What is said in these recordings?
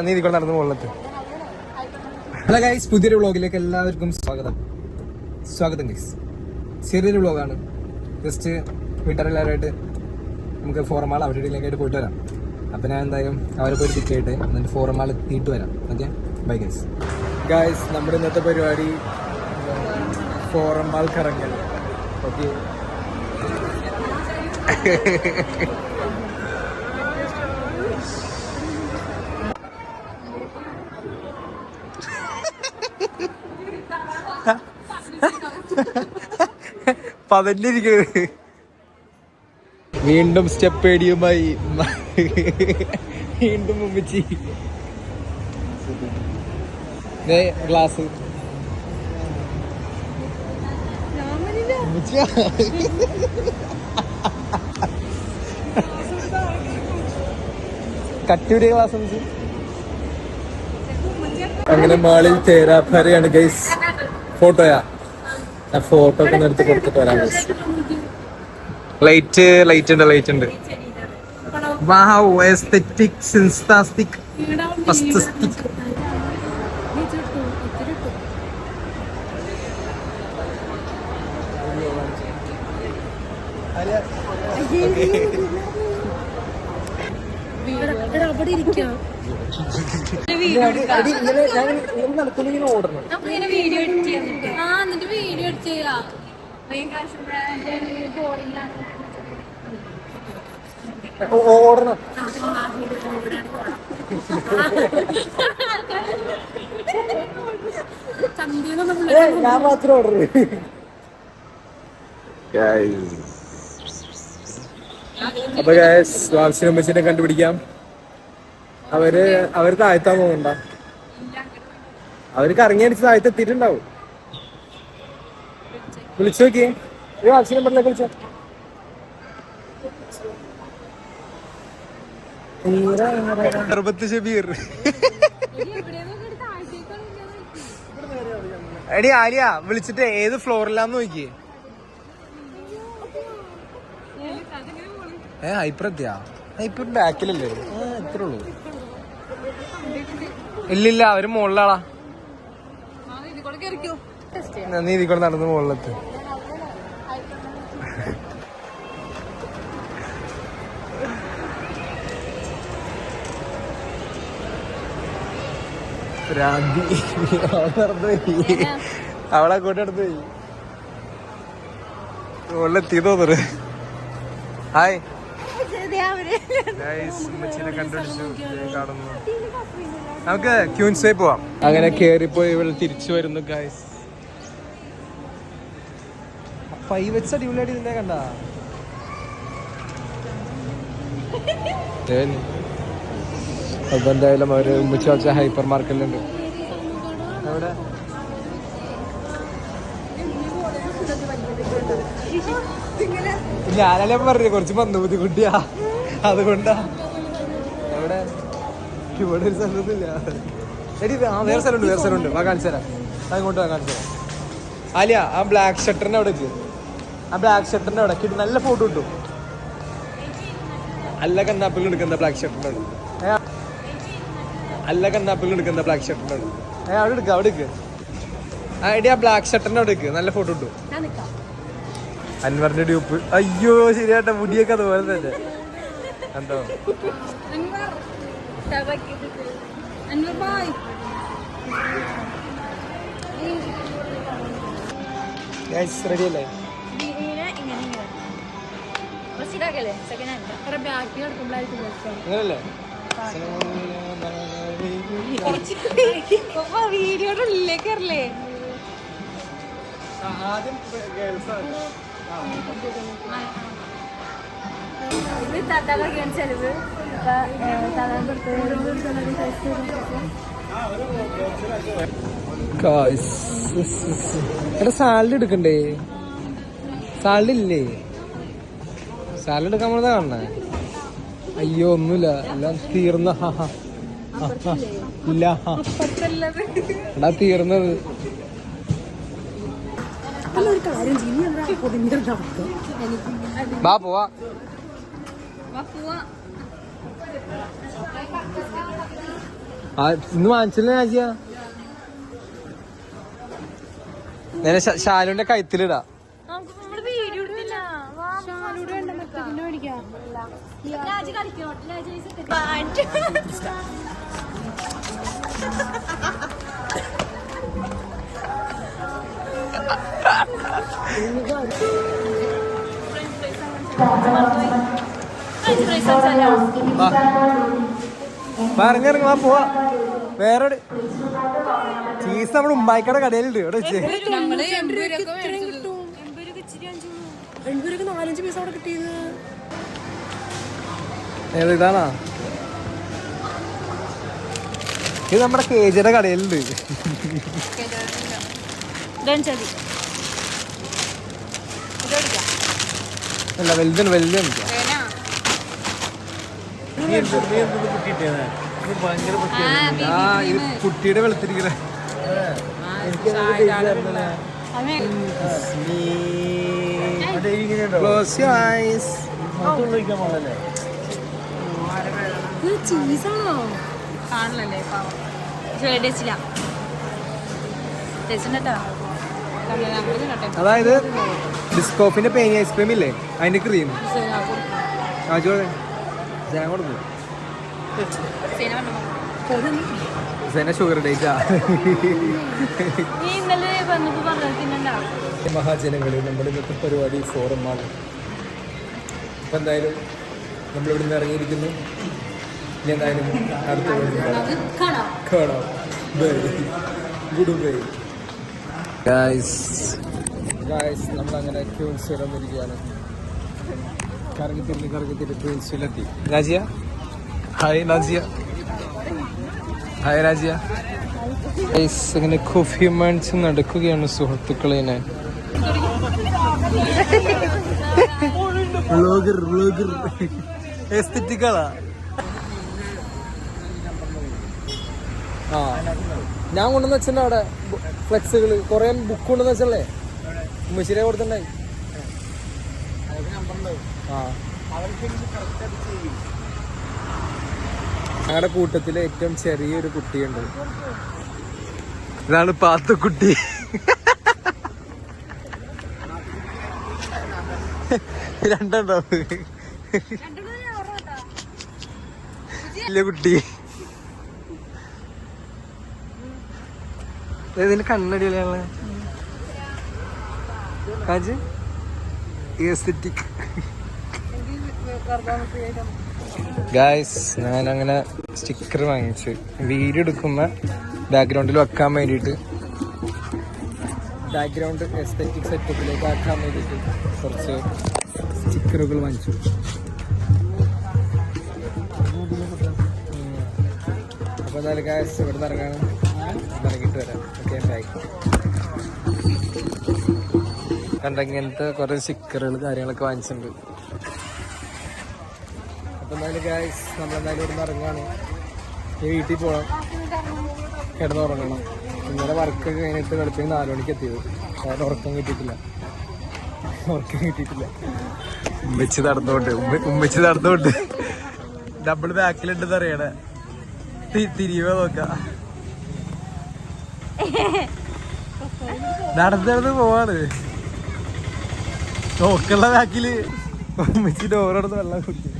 നടന്നു hello guys പുതിയൊരു വ്ളോഗിലേക്ക് എല്ലാവർക്കും സ്വാഗതം. സ്വാഗതം ഗൈസ് ചെറിയൊരു വ്ളോഗാണ്. ജസ്റ്റ് വീട്ടുകാരെല്ലാവരുമായിട്ട് നമുക്ക് ഫോർമാൾ അവരുടെ ഇടയിലേക്കായിട്ട് പോയിട്ട് വരാം. അപ്പം ഞാൻ എന്തായാലും അവരെ പോയി പിക്ക് ചെയ്തിട്ട് എന്നിട്ട് ഫോർമാൾ എത്തിയിട്ട് വരാം. ഓക്കെ ബൈ ഗൈസ് ഗൈസ് നമ്മുടെ ഇന്നത്തെ പരിപാടി ഫോറമാൾ കറങ്ങൽ. ഓക്കെ പതഞ്ഞിരിക്കുന്നത് വീണ്ടും സ്റ്റെപ്പ് ഏടിയുമായി വീണ്ടും മുമ്പിച്ചി ഗ്ലാസ്. കട്ടിയുടെ ക്ലാസ് അങ്ങനെ മാളിൽ തേരാപ്പരയാണ് ഗൈസ്. ഫോട്ടോയാ. ഫോട്ടോ ഒക്കെ എടുത്ത് കൊടുത്തിട്ട് വരാം ഗൈസ് ലൈറ്റ് ലൈറ്റ് ഉണ്ട് ലൈറ്റ് ഉണ്ട്. വാവ് എസ്തെറ്റിക് സിൻസ്താസ്റ്റിക് അസ്തസ്റ്റിക് അവിടെ ഇരിക്കാം ഓടണം. വീഡിയോ വീഡിയോ ഞാൻ മാത്രം ഓർഡർ അപ്പൊ സ്വാംസിനെ അമ്മച്ചിനെ കണ്ടുപിടിക്കാം. അവർ അവർ താഴ്ത്താൻ പോകണ്ട. അവർക്ക് ഇറങ്ങിയടിച്ച് താഴ്ത്ത് എത്തിയിട്ടുണ്ടാവും വിളിച്ചു നോക്കിയേ ഈ വാക്സിൻ നമ്പറിലേക്ക് വിളിച്ചോ. എടി ആലിയ വിളിച്ചിട്ട് ഏത് ഫ്ലോറിലാന്ന് നോക്കിയേ ഏ ഹൈപ്പർ എത്തിയാ ഹൈപ്പർ ബാക്കിലല്ലേ? ഇത്ര ഇത്രേ ഉള്ളൂ. ഇല്ലില്ല അവർ മുകളിലാളാ നീ ഇതിൽ കൂടെ നടന്ന് മുകളിലെത്ത്. ഭ്രാന്തി അവളെ നടന്നുപോയി അവളെ കൂട്ടെടുത്ത് പോയി. മുകളിലെത്തി തോന്നറ് ഹായ്. നമുക്ക് ക്യൂൻസേ പോവാം. അങ്ങനെ കേറിപ്പോയി ഇവിടെ തിരിച്ചു വരുന്നു ഗായ്സ് ഫൈവ് വെച്ച് അടിപൊളിയായിട്ട് ഇതിന്റെ കണ്ട? അപ്പൊ എന്തായാലും അവർ ഉമ്മച്ചി വെച്ച ഹൈപ്പർ മാർക്കറ്റിലുണ്ട് എവിടെ? ഞാനല്ലേ പറഞ്ഞു? കുറച്ച് മന്ദബുദ്ധി കുട്ടിയാ. അതുകൊണ്ടാ. എവിടെ? ഇവിടെ ഒരു സ്ഥലത്തില്ല. എടി ആ വേറെ സ്ഥലമുണ്ട് വേറെ സ്ഥലമുണ്ട്. വാ കാണിച്ചു തരാം. അങ്ങോട്ട് വാ കാണിച്ചു തരാം. ആലിയ ആ ബ്ലാക്ക് ഷട്ടറിന്റെ അവിടെ എത്തി ആ ബ്ലാക്ക് ഷർട്ടിന്റെ അവിടെ കിട്ടും. നല്ല ഫോട്ടോ കിട്ടും അല്ല കണ്ണാപ്പിൽ എടുക്കുന്ന ബ്ലാക്ക് ഷർട്ടിന്റെ അവിടെ? അല്ല കണ്ണാപ്പിൽ എടുക്കുന്ന ബ്ലാക്ക് ഷർട്ടിന്റെ അവിടെ? ഏ അവിടെ എടുക്ക അവിടെ എടുക്ക്. ആ എടി ആ ബ്ലാക്ക് ഷർട്ടിന്റെ അവിടെ എടുക്ക്. നല്ല ഫോട്ടോ കിട്ടും അൻവറിന്റെ ഡ്യൂപ്പ് അയ്യോ ശരിയാട്ട മുടിയൊക്കെ അതുപോലെ തന്നെ. എന്തോ അൻവർ രസം. അങ്ങനല്ലേ? വീഡിയോയുടെ ഇത് ചെലവ് താത്താൻ എടാ സാലഡ് എടുക്കണ്ടേ? സാലഡ് ഇല്ലേ? സാലഡ് എടുക്കാൻ പോണതാ കാണണേ അയ്യോ ഒന്നുമില്ല. എല്ലാം തീർന്ന. ഇല്ല. എടാ തീർന്നത്. ബാ വാ പോവാ. ഇന്ന് വാങ്ങിച്ചില്ല രാജിയ ഞാൻ ശാലുവിന്റെ കഴുത്തിലിടാ. പറഞ്ഞിറങ്ങാ പോവാ. വേറെ ചീസ് നമ്മുടെ ഉമ്മായിക്കട കടയിലുണ്ട് ഇവിടെ വെച്ച്? എൺപത് നാലഞ്ച് പൈസ അവിടെ കിട്ടിയത്. ഏത് ഇത് നമ്മുടെ കേജിയുടെ കടയിലുണ്ട്. അല്ല വലുതാണ് വലുതാണ് ആ ഇത് കുട്ടിയുടെ വെളുത്തിരിക്കുന്നത് ചീസാണോ. ഇത് പാവം. കാണണല്ലേ ടേസ്റ്റില്ല. ടേസ്റ്റ് അതായത് ഡിസ്കോഫിന്റെ പേനി ഐസ്ക്രീം ഇല്ലേ? അതിന്റെ ക്രീം. ആ ചോദേ ജന കൊടുക്കും ജന ഷുഗർ ഡേറ്റാ. മഹാജനങ്ങളിൽ നമ്മുടെ ഇന്നത്തെ പരിപാടി ഫോറം ആണ്. അപ്പം എന്തായാലും നമ്മളിവിടെ നിന്ന് ഇറങ്ങിയിരിക്കുന്നു. ഇനി എന്തായാലും അടുത്ത കാണാം. Bye goodbye. ഗായ്സ് ഗായ്സ് നമ്മളങ്ങനെ ക്യൂൻസ് വന്നിരിക്കുകയാണ്. കറങ്ങിത്തിരിഞ്ഞ് കറങ്ങിത്തിരി ക്യൂൻസിലെത്തി രാജിയ ഹായ് രാജിയ ഹായ് രാജിയ ഗൈസ് ഇങ്ങനെ കോഫി മൺസ് നടക്കുകയാണ് സുഹൃത്തുക്കളെ ഞാൻ വ്ളോഗർ വ്ളോഗർ എസ്തെറ്റിക്കളാ ആ. ഞാൻ കൊണ്ടുവന്ന വെച്ചിട്ടുണ്ട് അവിടെ ഫ്ലെക്സുകൾ കുറേ ബുക്ക് കൊണ്ടുവന്ന വെച്ചല്ലേ ഉമ്മശ്ശേരി കൊടുത്തിട്ടുണ്ടായി. ആ. ഞങ്ങളുടെ കൂട്ടത്തിലെ ഏറ്റവും ചെറിയൊരു കുട്ടിയുണ്ട്. ഇതാണ് പാത്തുക്കുട്ടി. രണ്ടുണ്ടാവും വലിയ കുട്ടി. ഇതിന് കണ്ണടിയിലാണ് ഗായ്സ് ഞാൻ അങ്ങനെ സ്റ്റിക്കർ വാങ്ങിച്ച് വീഡിയോ എടുക്കുന്ന ബാക്ക്ഗ്രൗണ്ടിൽ വെക്കാൻ വേണ്ടിയിട്ട് ബാക്ക്ഗ്രൗണ്ട് എസ്തറ്റിക് സെറ്റപ്പിലേക്ക് ആക്കാൻ വേണ്ടിയിട്ട് കുറച്ച് സ്റ്റിക്കറുകൾ വാങ്ങിച്ചു. അപ്പോൾ എന്തായാലും ഗായ്സ് ഇവിടെ നിന്ന് ഇറങ്ങിയിട്ട് വരാം. ഓക്കെ ബൈ കണ്ട ഇങ്ങനത്തെ കുറേ സ്റ്റിക്കറുകൾ കാര്യങ്ങളൊക്കെ വാങ്ങിച്ചിട്ടുണ്ട്. അപ്പോൾ എന്തായാലും ഗായ്സ് നമ്മളെന്തായാലും ഇവിടെ ഇറങ്ങാണ് ഇനി വീട്ടിൽ പോകണം കിടന്നുറങ്ങണം. ഇന്നലെ വർക്കൊക്കെ കഴിഞ്ഞിട്ട് വെളുപ്പിന് നാല് മണിക്ക് എത്തിയത്. കാരണം ഉറക്കം കിട്ടിയിട്ടില്ല. ഉറക്കം കിട്ടിയിട്ടില്ല. ഉമ്മച്ച് നടന്നോണ്ട് ഉമ്മച്ച് നടന്നോണ്ട്. ഡബിൾ ബാക്കിലുണ്ടെന്ന് അറിയണേ. തിരിയുക നോക്ക. നടന്ന് പോവാണ്. നോക്കുള്ള ബാക്കിൽ ഉമ്മച്ചി ഡോറടന്ന് വെള്ളം കുടിക്കും.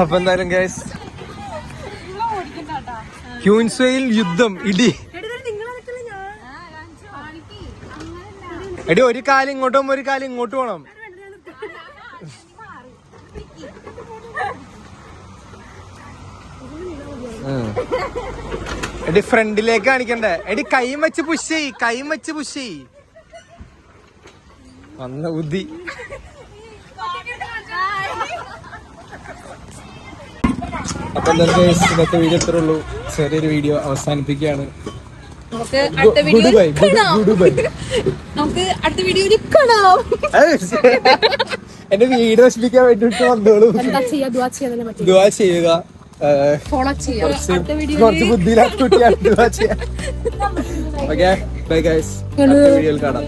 അപ്പൊ എന്തായാലും ഗൈസ് ക്യൂൻസ്വയിൽ യുദ്ധം ഇടി. എടി ഒരു കാലം ഇങ്ങോട്ട് ഒരു കാലം ഇങ്ങോട്ട് പോണം. എടി ഫ്രണ്ടിലേക്ക് കാണിക്കണ്ടേ? എടി കൈയും വെച്ച് പുഷ് ചെയ് കൈയും വെച്ച് പുഷ് ചെയ് വന്ന ബുദ്ധി. അപ്പൊ എന്തായാലും ഇന്നത്തെ വീഡിയോ ഇത്രേ ഉള്ളൂ. ചെറിയൊരു വീഡിയോ അവസാനിപ്പിക്കുകയാണ്. നമുക്ക് അടുത്ത നമുക്ക് അടുത്ത വീഡിയോയിൽ കാണാം എന്റെ വീട് നശിപ്പിക്കാൻ വേണ്ടിട്ട് വന്നോളൂ. ദുവാ ചെയ്യുക. കുറച്ച് ബുദ്ധിയിലാക്കി ചെയ്യാൻ ഓക്കെ ബൈ ഗൈസ് വീഡിയോയിൽ കാണാം.